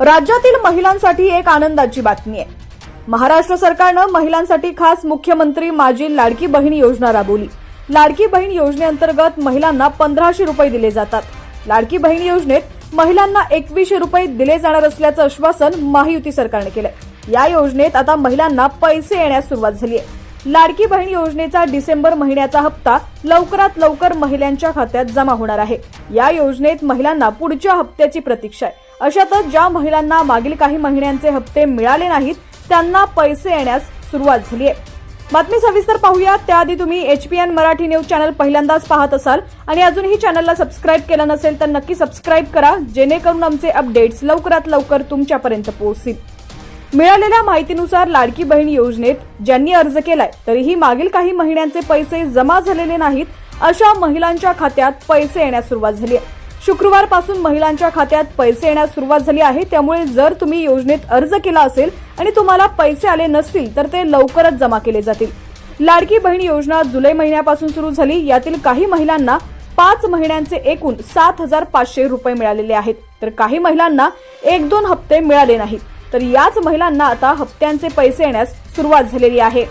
राज्यातील महिलांसाठी एक आनंदाची बातमी आहे. महाराष्ट्र सरकारनं महिलांसाठी खास मुख्यमंत्री माझी लाडकी बहीण योजना राबवली. लाडकी बहीण योजनेअंतर्गत महिलांना पंधराशे रुपये दिले जातात. लाडकी बहीण योजनेत महिलांना एकवीसशे रुपये दिले जाणार असल्याचं आश्वासन महायुती सरकारने केलं या योजनेत आता महिलांना पैसे येण्यास सुरुवात झाली आहे. लाडकी बहीण योजनेचा डिसेंबर महिन्याचा हप्ता लवकरात लवकर महिलांच्या खात्यात जमा होणार आहे. या योजनेत महिलांना पुढच्या हप्त्याची प्रतीक्षा आहे. अशातच ज्या महिलांना मागील काही महिन्यांचे हप्ते मिळाले नाहीत त्यांना पैसे येण्यास सुरुवात झाली आहे. बातमी सविस्तर पाहूया. त्याआधी तुम्ही H P N Marathi news channel पहिल्यांदाच पाहत असाल आणि अजूनही चॅनलला सबस्क्राईब केलं नसेल तर नक्की सबस्क्राईब करा जेणेकरून आमचे अपडेट्स लवकरात लवकर तुमच्यापर्यंत पोहोचतील. मिळालेल्या माहितीनुसार लाडकी बहीण योजनेत ज्यांनी अर्ज केलाय तरीही मागील काही महिन्यांचे पैसे जमा झालेले नाहीत अशा महिलांच्या खात्यात पैसे येण्यास सुरुवात झाली आहे. शुक्रवारपासून महिलांच्या खात्यात पैसे येण्यास सुरुवात झाली आहे. त्यामुळे जर तुम्ही योजनेत अर्ज केला असेल आणि तुम्हाला पैसे आले नसतील तर ते लवकरच जमा केले जातील. लाडकी बहीण योजना जुलै महिन्यापासून सुरू झाली. यातील काही महिलांना पाच महिन्यांचे एकूण सात हजार पाचशे रुपये मिळालेले आहेत. तर काही महिलांना एक दोन हप्ते मिळाले नाहीत. तर याच महिलांना आता हप्त्यांचे पैसे येण्यास सुरुवात झालेली आहे.